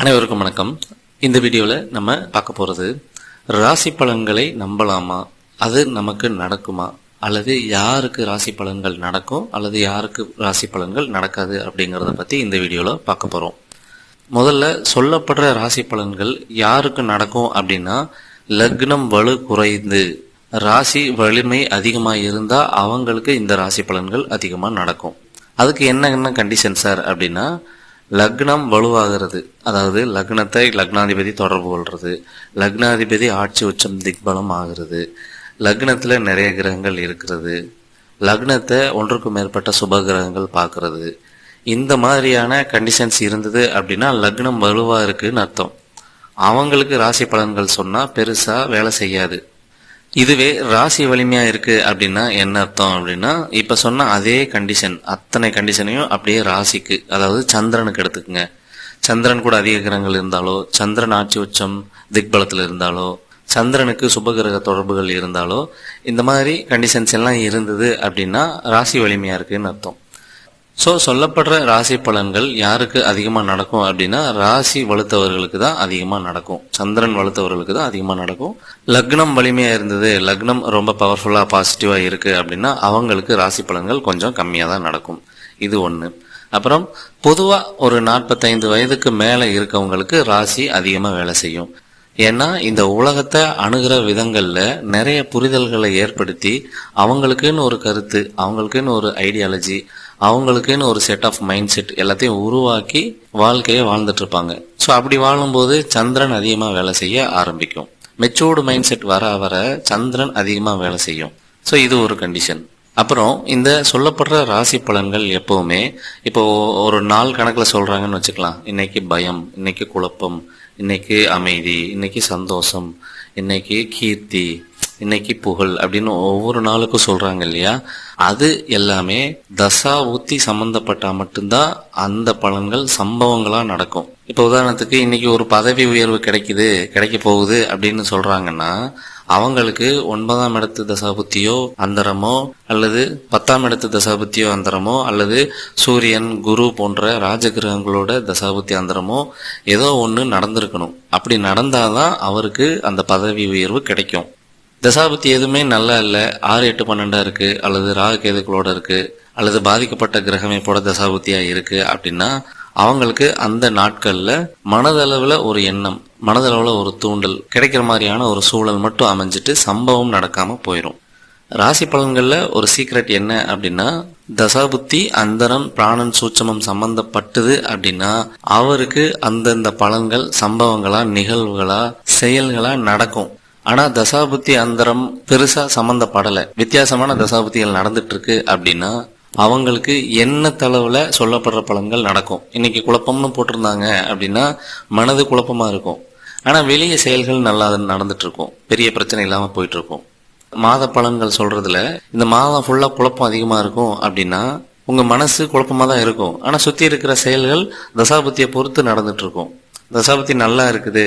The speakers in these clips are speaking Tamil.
அனைவருக்கும் வணக்கம். இந்த வீடியோவில் நம்ம பார்க்க போகிறது ராசி பலன்களை நம்பலாமா? அது நமக்கு நடக்குமா? அல்லது யாருக்கு ராசி பலன்கள் நடக்கும்? அல்லது யாருக்கு ராசி பலன்கள் நடக்காது அப்படிங்கிறத பற்றி இந்த வீடியோவில் பார்க்க போகிறோம் முதல்ல சொல்லப்படுற ராசி பலன்கள் யாருக்கு நடக்கும் அப்படின்னா லக்னம் வலு குறைந்து ராசி வலிமை அதிகமாக இருந்தால் அவங்களுக்கு இந்த ராசி பலன்கள் அதிகமாக நடக்கும். அதுக்கு என்ன என்ன கண்டிஷன் சார் அப்படின்னா லக்னம் வலுவாகிறது. அதாவது லக்னத்தை லக்னாதிபதி தொடர்பு கொள்றது. லக்னாதிபதி ஆட்சி உச்சம் திக்பலம் ஆகிறது. லக்னத்தில் நிறைய கிரகங்கள் இருக்கிறது. லக்னத்தை ஒன்றுக்கும் மேற்பட்ட சுப கிரகங்கள் பார்க்கறது. இந்த மாதிரியான கண்டிஷன்ஸ் இருந்தது அப்படின்னா லக்னம் வலுவாக இருக்குன்னு அர்த்தம். அவங்களுக்கு ராசி பலன்கள் சொன்னால் பெருசாக வேலை செய்யாது. இதுவே ராசி வலிமையா இருக்கு அப்படின்னா என்ன அர்த்தம் அப்படின்னா இப்ப சொன்ன அதே கண்டிஷன் அத்தனை கண்டிஷனையும் அப்படியே ராசிக்கு அதாவது சந்திரனுக்கு எடுத்துக்கோங்க. சந்திரன் கூட அதிக கிரகங்கள் இருந்தாலோ சந்திரன் ஆட்சி உச்சம் திக்பலத்தில் இருந்தாலோ சந்திரனுக்கு சுபகிரக தொடர்புகள் இருந்தாலோ இந்த மாதிரி கண்டிஷன்ஸ் எல்லாம் இருந்தது அப்படின்னா ராசி வலிமையா இருக்குன்னு அர்த்தம். ஸோ சொல்லப்படுற ராசி பலன்கள் யாருக்கு அதிகமாக நடக்கும் அப்படின்னா ராசி வலுத்தவர்களுக்கு தான் அதிகமாக நடக்கும். சந்திரன் வலுத்தவர்களுக்கு தான் அதிகமாக நடக்கும். லக்னம் வலிமையாக இருந்தது லக்னம் ரொம்ப பவர்ஃபுல்லாக பாசிட்டிவாக இருக்குது அப்படின்னா அவங்களுக்கு ராசி பலன்கள் கொஞ்சம் கம்மியாக தான் நடக்கும். இது ஒன்று அப்புறம் பொதுவாக ஒரு நாற்பத்தைந்து வயதுக்கு மேலே இருக்கவங்களுக்கு ராசி அதிகமாக வேலை செய்யும். ஏன்னா இந்த உலகத்தை அணுகிற விதங்கள்ல நிறைய புரிதல்களை ஏற்படுத்தி அவங்களுக்குன்னு ஒரு கருத்து அவங்களுக்குன்னு ஒரு ஐடியாலஜி அவங்களுக்குன்னு ஒரு செட் ஆஃப் மைண்ட் செட் எல்லாத்தையும் உருவாக்கி வாழ்க்கையை வாழ்ந்துட்டு இருப்பாங்க ஸோ அப்படி வாழும்போது சந்திரன் அதிகமாக வேலை செய்ய ஆரம்பிக்கும். மெச்சூர்டு மைண்ட் செட் வர வர சந்திரன் அதிகமாக வேலை செய்யும். ஸோ இது ஒரு கண்டிஷன் அப்புறம் இந்த சொல்லப்படுற ராசி பலன்கள் எப்பவுமே இப்போ ஒரு நாள் கணக்கில் சொல்றாங்கன்னு வச்சுக்கலாம். இன்னைக்கு பயம் இன்னைக்கு குழப்பம் இன்னைக்கு அமைதி இன்னைக்கு சந்தோஷம் இன்னைக்கு கீர்த்தி இன்னைக்கு புகழ் அப்படின்னு ஒவ்வொரு நாளுக்கும் சொல்றாங்க இல்லையா? அது எல்லாமே தசா ஊத்தி சம்பந்தப்பட்டா மட்டும்தான் அந்த பலன்கள் சம்பவங்களா நடக்கும். இப்போ உதாரணத்துக்கு இன்னைக்கு ஒரு பதவி உயர்வு கிடைக்குது கிடைக்க போகுது அப்படின்னு சொல்றாங்கன்னா அவங்களுக்கு ஒன்பதாம் இடத்து தசாபுத்தியோ அந்தரமோ அல்லது பத்தாம் இடத்து தசாபுத்தியோ அந்தரமோ அல்லது சூரியன் குரு போன்ற ராஜகிரகங்களோட தசாபுத்தி அந்தரமோ ஏதோ ஒன்று நடந்திருக்கணும். அப்படி நடந்தாதான் அவருக்கு அந்த பதவி உயர்வு கிடைக்கும். தசாபத்தி எதுவுமே நல்லா இல்லை. ஆறு எட்டு பன்னெண்டா இருக்கு. அல்லது ராகு கேதுக்களோட இருக்கு. அல்லது பாதிக்கப்பட்ட கிரகமைப்போட தசாபுத்தியா இருக்கு அப்படின்னா அவங்களுக்கு அந்த நாட்கள்ல மனதளவுல ஒரு எண்ணம் மனதளவுல ஒரு தூண்டல் கிடைக்கிற மாதிரியான ஒரு சூழல் மட்டும் அமைஞ்சிட்டு சம்பவம் நடக்காம போயிடும் ராசி பலன்கள்ல ஒரு சீக்ரெட் என்ன அப்படின்னா தசாபுத்தி அந்தரம் பிராணன் சூட்சமம் சம்பந்தப்பட்டது அப்படின்னா அவருக்கு அந்தந்த பலன்கள் சம்பவங்களா நிகழ்வுகளா செயல்களா நடக்கும். ஆனா தசாபுத்தி அந்தரம் பெருசா சம்பந்தப்படல. வித்தியாசமான தசாபுத்திகள் நடந்துட்டு இருக்கு அப்படின்னா அவங்களுக்கு என்ன தளவுல சொல்லப்படுற பலன்கள் நடக்கும். இன்னைக்கு குழப்பம்னு போட்டிருந்தாங்க அப்படின்னா மனது குழப்பமா இருக்கும். ஆனா வெளியே செயல்கள் நல்லா நடந்துட்டு இருக்கும் பெரிய பிரச்சனை இல்லாம போயிட்டு இருக்கும் மாத பலன்கள் சொல்றதுல இந்த மாதம் ஃபுல்லா குழப்பம் அதிகமா இருக்கும் அப்படின்னா உங்க மனசு குழப்பமா தான் இருக்கும். ஆனா சுத்தி இருக்கிற செயல்கள் தசாபத்தியை பொறுத்து நடந்துட்டு இருக்கும் தசாபுத்தி நல்லா இருக்குது.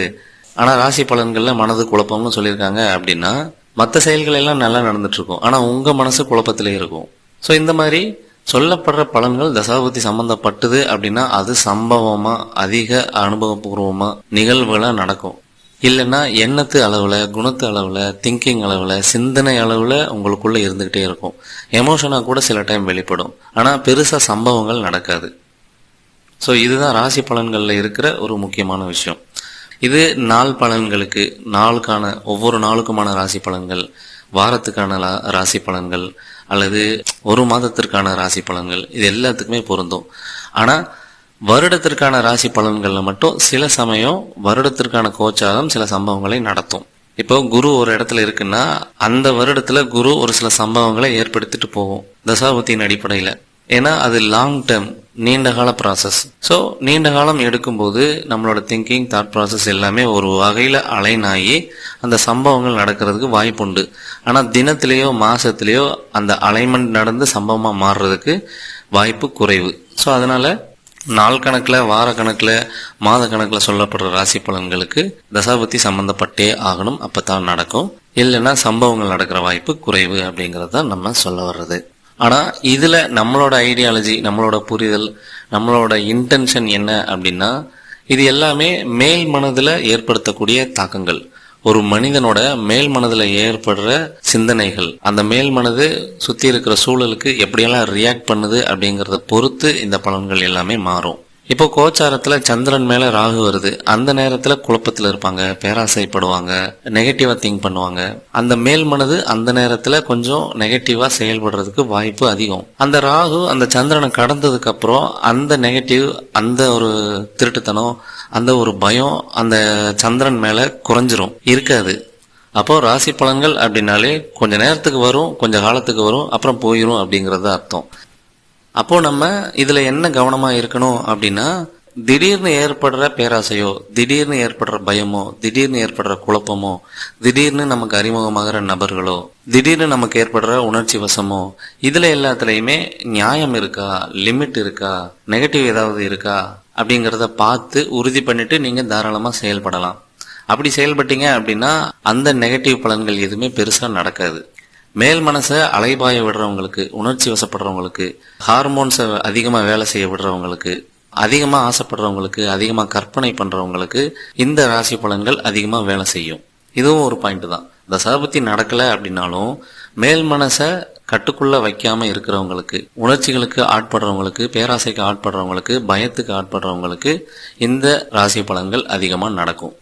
ஆனால் ராசி பலன்களில் மனது குழப்பம்னு சொல்லியிருக்காங்க அப்படின்னா மற்ற செயல்கள் எல்லாம் நல்லா நடந்துட்டு இருக்கும் ஆனால் உங்கள் மனசு குழப்பத்திலே இருக்கும். ஸோ இந்த மாதிரி சொல்லப்படுற பலன்கள் தசாபுத்தி சம்பந்தப்பட்டது அப்படின்னா அது சம்பவமா அதிக அனுபவபூர்வமா நிகழ்வுகளா நடக்கும். இல்லைன்னா எண்ணத்து அளவில் குணத்து அளவில் திங்கிங் அளவில் சிந்தனை அளவில் உங்களுக்குள்ளே இருந்துக்கிட்டே இருக்கும். எமோஷனாக கூட சில டைம் வெளிப்படும். ஆனால் பெருசாக சம்பவங்கள் நடக்காது. ஸோ இதுதான் ராசி பலன்களில் இருக்கிற ஒரு முக்கியமான விஷயம். இது நாள் பலன்களுக்கு நாளுக்கான ஒவ்வொரு நாளுக்குமான ராசி பலன்கள் வாரத்துக்கான ராசி பலன்கள் அல்லது ஒரு மாதத்திற்கான ராசி பலன்கள் இது எல்லாத்துக்குமே பொருந்தும். ஆனால் வருடத்திற்கான ராசி பலன்களில் மட்டும் சில சமயம் வருடத்திற்கான கோச்சாரம் சில சம்பவங்களை நடத்தும். இப்போ குரு ஒரு இடத்துல இருக்குன்னா அந்த வருடத்துல குரு ஒரு சில சம்பவங்களை ஏற்படுத்திட்டு போகும் தசாபுத்தியின் அடிப்படையில். ஏன்னா அது லாங் டேர்ம் நீண்டகால ப்ராசஸ் ஸோ நீண்ட காலம் எடுக்கும்போது நம்மளோட திங்கிங் தாட் ப்ராசஸ் எல்லாமே ஒரு வகையில் அலைன் ஆகி அந்த சம்பவங்கள் நடக்கிறதுக்கு வாய்ப்பு உண்டு. ஆனால் தினத்திலேயோ மாதத்துலேயோ அந்த அலைன்மெண்ட் நடந்து சம்பவமாக மாறுறதுக்கு வாய்ப்பு குறைவு. ஸோ அதனால் நாள் கணக்கில் வார கணக்கில் மாத கணக்கில் சொல்லப்படுற ராசி பலன்களுக்கு தசாபத்தி சம்மந்தப்பட்டே ஆகணும். அப்போ தான் நடக்கும். இல்லைன்னா சம்பவங்கள் நடக்கிற வாய்ப்பு குறைவு அப்படிங்கிறது தான் நம்ம சொல்ல வர்றது. ஆனால் இதில் நம்மளோட ஐடியாலஜி நம்மளோட புரிதல் நம்மளோட இன்டென்ஷன் என்ன அப்படின்னா இது எல்லாமே மேல் மனதில் ஏற்படுத்தக்கூடிய தாக்கங்கள். ஒரு மனிதனோட மேல் மனதில் ஏற்படுற சிந்தனைகள். அந்த மேல் மனது சுற்றி இருக்கிற சூழலுக்கு எப்படியெல்லாம் ரியாக்ட் பண்ணுது அப்படிங்கிறத பொறுத்து இந்த பலன்கள் எல்லாமே மாறும். இப்போ கோச்சாரத்துல சந்திரன் மேல ராகு வருது. அந்த நேரத்துல குழப்பத்துல இருப்பாங்க பேராசைப்படுவாங்க நெகட்டிவா திங்க் பண்ணுவாங்க. அந்த மேல் மனது அந்த நேரத்துல கொஞ்சம் நெகட்டிவா செயல்படுறதுக்கு வாய்ப்பு அதிகம். அந்த ராகு அந்த சந்திரனை கடந்ததுக்கு அப்புறம் அந்த நெகட்டிவ் அந்த ஒரு திருட்டுத்தனம் அந்த ஒரு பயம் அந்த சந்திரன் மேல குறைஞ்சிரும். இருக்காது. அப்போ ராசி பலன்கள் அப்படின்னாலே கொஞ்ச நேரத்துக்கு வரும் கொஞ்ச காலத்துக்கு வரும் அப்புறம் போயிரும் அப்படிங்கறது அர்த்தம். அப்போ நம்ம இதுல என்ன கவனமா இருக்கணும் அப்படின்னா திடீர்னு ஏற்படுற பேராசையோ திடீர்னு ஏற்படுற பயமோ திடீர்னு ஏற்படுற குழப்பமோ திடீர்னு நமக்கு அறிமுகமாகிற நபர்களோ திடீர்னு நமக்கு ஏற்படுற உணர்ச்சி வசமோ இதுல எல்லாத்துலயுமே நியாயம் இருக்கா லிமிட் இருக்கா நெகட்டிவ் ஏதாவது இருக்கா அப்படிங்கறத பார்த்து உறுதி பண்ணிட்டு நீங்க தாராளமா செயல்படலாம். அப்படி செயல்பட்டீங்க அப்படின்னா அந்த நெகட்டிவ் பலன்கள் எதுவுமே பெருசா நடக்காது. மேல் மனசை அலைபாய விடுறவங்களுக்கு உணர்ச்சி வசப்படுறவங்களுக்கு ஹார்மோன்ஸை அதிகமாக வேலை செய்ய விடுறவங்களுக்கு அதிகமாக ஆசைப்படுறவங்களுக்கு அதிகமாக கற்பனை பண்ணுறவங்களுக்கு இந்த ராசி பலன்கள் அதிகமாக வேலை செய்யும். இதுவும் ஒரு பாயிண்ட் தான். தசாபத்தி நடக்கலை அப்படின்னாலும் மேல் மனசை கட்டுக்குள்ளே வைக்காமல் இருக்கிறவங்களுக்கு உணர்ச்சிகளுக்கு ஆட்படுறவங்களுக்கு பேராசைக்கு ஆட்படுறவங்களுக்கு பயத்துக்கு ஆட்படுறவங்களுக்கு இந்த ராசி பலன்கள் அதிகமாக நடக்கும்.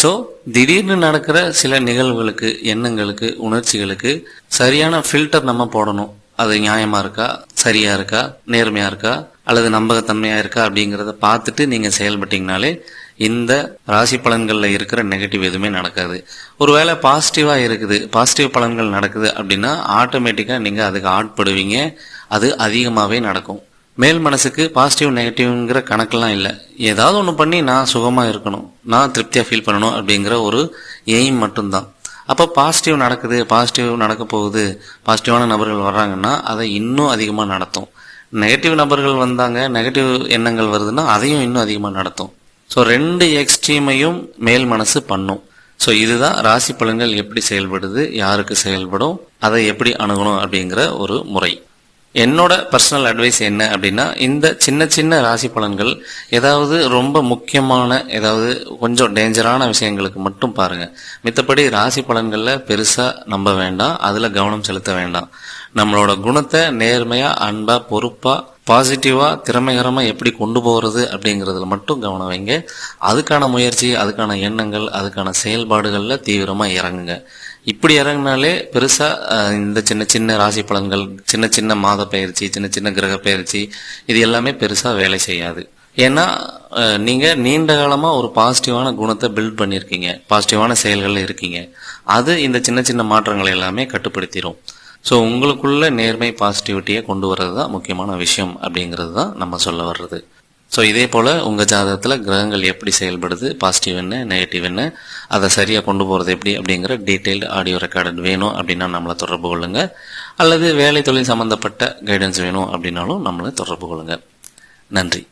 ஸோ திடீர்னு நடக்கிற சில நிகழ்வுகளுக்கு எண்ணங்களுக்கு உணர்ச்சிகளுக்கு சரியான ஃபில்டர் நம்ம போடணும். அது நியாயமா இருக்கா? சரியா இருக்கா? நேர்மையா இருக்கா? அல்லது நம்பகத்தன்மையா இருக்கா? அப்படிங்கறத பார்த்துட்டு நீங்க செயல்பட்டீங்கனாலே இந்த ராசி பலன்களில் இருக்கிற நெகட்டிவ் எதுவுமே நடக்காது. ஒருவேளை பாசிட்டிவா இருக்குது பாசிட்டிவ் பலன்கள் நடக்குது அப்படின்னா ஆட்டோமேட்டிக்கா நீங்க அதுக்கு ஆட்படுவீங்க. அது அதிகமாகவே நடக்கும். மேல் மனசுக்கு பாசிட்டிவ் நெகட்டிவ்ங்கிற கணக்கெல்லாம் இல்லை. ஏதாவது ஒன்று பண்ணி நான் சுகமாக இருக்கணும் நான் திருப்தியாக ஃபீல் பண்ணணும் அப்படிங்கிற ஒரு எய்ம் மட்டும்தான். அப்போ பாசிட்டிவ் நடக்குது பாசிட்டிவ் நடக்க போகுது பாசிட்டிவான நபர்கள் வர்றாங்கன்னா அதை இன்னும் அதிகமாக நடத்தும். நெகட்டிவ் நபர்கள் வந்தாங்க நெகட்டிவ் எண்ணங்கள் வருதுன்னா அதையும் இன்னும் அதிகமாக நடத்தும். ஸோ ரெண்டு எக்ஸ்ட்ரீமையும் மேல் மனசு பண்ணும். ஸோ இதுதான் ராசி பலன்கள் எப்படி செயல்படுது யாருக்கு செயல்படும் அதை எப்படி அணுகணும் அப்படிங்கிற ஒரு முறை. என்னோட பர்சனல் அட்வைஸ் என்ன அப்படின்னா இந்த சின்ன சின்ன ராசி பலன்கள் ஏதாவது ரொம்ப முக்கியமான ஏதாவது கொஞ்சம் டேஞ்சரான விஷயங்களுக்கு மட்டும் பாருங்க. மித்தபடி ராசி பலன்களில் பெருசாக நம்ப வேண்டாம். அதில் கவனம் செலுத்த வேண்டாம். நம்மளோட குணத்தை நேர்மையாக அன்பாக பொறுப்பாக பாசிட்டிவாக திறமைகரமாக எப்படி கொண்டு போகிறது அப்படிங்கறதுல மட்டும் கவனம் வைங்க. அதுக்கான முயற்சி அதுக்கான எண்ணங்கள் அதுக்கான செயல்பாடுகளில் தீவிரமாக இறங்குங்க. இப்படி இறங்கினாலே பெருசா இந்த சின்ன சின்ன ராசி பலன்கள் சின்ன சின்ன மாத பயிற்சி சின்ன சின்ன கிரக பயிற்சி இது எல்லாமே பெருசா வேலை செய்யாது. ஏன்னா நீங்கள் நீங்க நீண்ட காலமா ஒரு பாசிட்டிவான குணத்தை பில்ட் பண்ணியிருக்கீங்க பாசிட்டிவான செயல்கள் இருக்கீங்க. அது இந்த சின்ன சின்ன மாற்றங்களை எல்லாமே கட்டுப்படுத்திடும் ஸோ உங்களுக்குள்ள நேர்மை பாசிட்டிவிட்டியை கொண்டு வர்றது தான் முக்கியமான விஷயம் அப்படிங்கிறது தான் நம்ம சொல்ல வர்றது. ஸோ இதே போல் உங்கள் ஜாதகத்தில் கிரகங்கள் எப்படி செயல்படுது? பாசிட்டிவ் என்ன நெகட்டிவ் என்ன? அதை சரியாக கொண்டு போகிறது எப்படி அப்படிங்கிற டீட்டெயில்டு ஆடியோ ரெக்கார்டு வேணும் அப்படின்னா நம்மளை தொடர்பு கொள்ளுங்க. அல்லது வேலை தொழில் சம்மந்தப்பட்ட கைடன்ஸ் வேணும் அப்படின்னாலும் நம்மளை தொடர்பு கொள்ளுங்க. நன்றி.